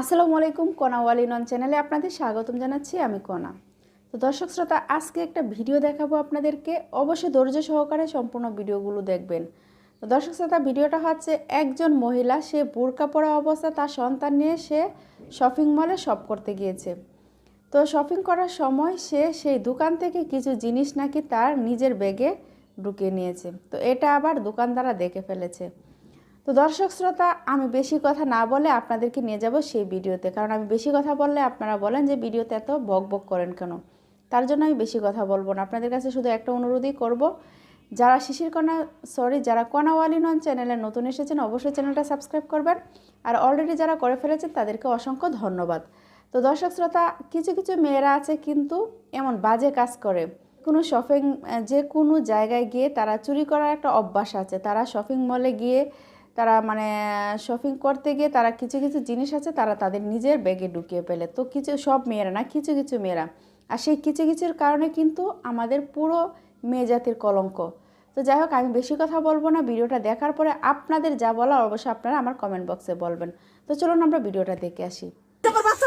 আসসালামু আলাইকুম কণা ওয়ালিনন চ্যানেলে আপনাদের স্বাগতম জানাচ্ছি আমি কোনা। তো দর্শক শ্রোতা, আজকে একটা ভিডিও দেখাবো আপনাদেরকে। অবশ্যই ধৈর্য সহকারে সম্পূর্ণ ভিডিওগুলো দেখবেন। তো দর্শক শ্রোতা, ভিডিওটা হচ্ছে একজন মহিলা, সে বোরকা পরা অবস্থা, তার সন্তান নিয়ে সে শপিং মলে শপ করতে গিয়েছে। তো শপিং করার সময় সে সেই দোকান থেকে কিছু জিনিস নাকি তার নিজের ব্যাগে ঢুকিয়ে নিয়েছে। তো এটা আবার দোকানদাররা দেখে ফেলেছে। তো দর্শক শ্রোতা, আমি বেশি কথা না বলে আপনাদেরকে নিয়ে যাব সেই ভিডিওতে। কারণ আমি বেশি কথা বললে আপনারা বলেন যে ভিডিওতে এত বক বক করেন কেন? তার জন্য আমি বেশি কথা বলব না। আপনাদের কাছে শুধু একটা অনুরোধই করব, যারা শিশির কণা সরি যারা কণাওয়ালি নন, চ্যানেলে নতুন এসেছেন, অবশ্যই চ্যানেলটা সাবস্ক্রাইব করবেন। আর অলরেডি যারা করে ফেলেছেন, তাদেরকে অসংখ্য ধন্যবাদ। তো দর্শক শ্রোতা, কিছু কিছু মেয়েরা আছে কিন্তু এমন বাজে কাজ করে। কোনো শপিং যে কোনো জায়গায় গিয়ে তারা চুরি করার একটা অভ্যাস আছে। তারা শপিং মলে গিয়ে তারা মানে শপিং করতে গিয়ে তারা কিছু কিছু জিনিস আছে, তারা তাদের নিজের ব্যাগে ঢুকিয়ে পেলে তো কিছু, সব মেয়েরা না, কিছু কিছু মেয়েরা। আর সেই কিছু কিছুর কারণে কিন্তু আমাদের পুরো মেয়ে জাতির কলঙ্ক। তো যাই হোক, আমি বেশি কথা বলব না, ভিডিওটা দেখার পরে আপনাদের যা বলা অবশ্যই আপনারা আমার কমেন্ট বক্সে বলবেন। তো চলুন আমরা ভিডিওটা দেখে আসি।